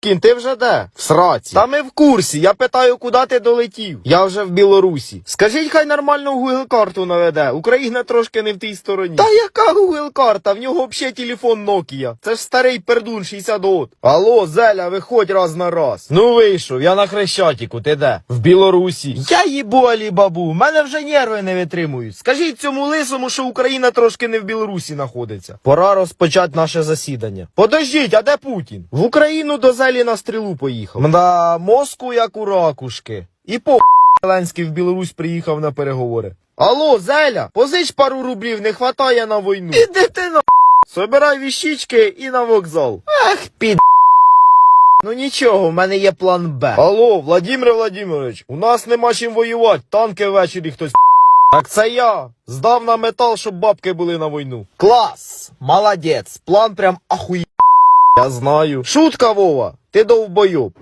Кін, ти вже де? В сраці. Та ми в курсі. Я питаю, куди ти долетів. Я вже в Білорусі. Скажіть, хай нормально Google карту наведе. Україна трошки не в тій стороні. Та яка Google карта? В нього взагалі телефон Nokia. Це ж старий пердун 60 год. Алло, Зеля, виходь раз на раз. Ну вийшов, я на Хрещатіку, ти де? В Білорусі. Я їбу Алібабу, в мене вже нерви не витримують. Скажіть цьому лисому, що Україна трошки не в Білорусі знаходиться. Пора розпочати наше засідання. Подождіть, а де Путін? В Україну до Зелі на стрілу поїхав. Мда, мозку як у ракушки. І по Зеленський в Білорусь приїхав на переговори. Алло, Зеля, позич пару рублів, не хватає на війну. Іди ти на Собирай віщички і на вокзал. Ах, під. Ну нічого, в мене є план Б. Алло, Владимир Владимирович, у нас нема чим воювати, танки ввечері хтось. Так це я. Здав на метал, щоб бабки були на війну. Клас! Молодець! План прям ахує. Я знаю. Шутка, Вова! Ти довбойоб.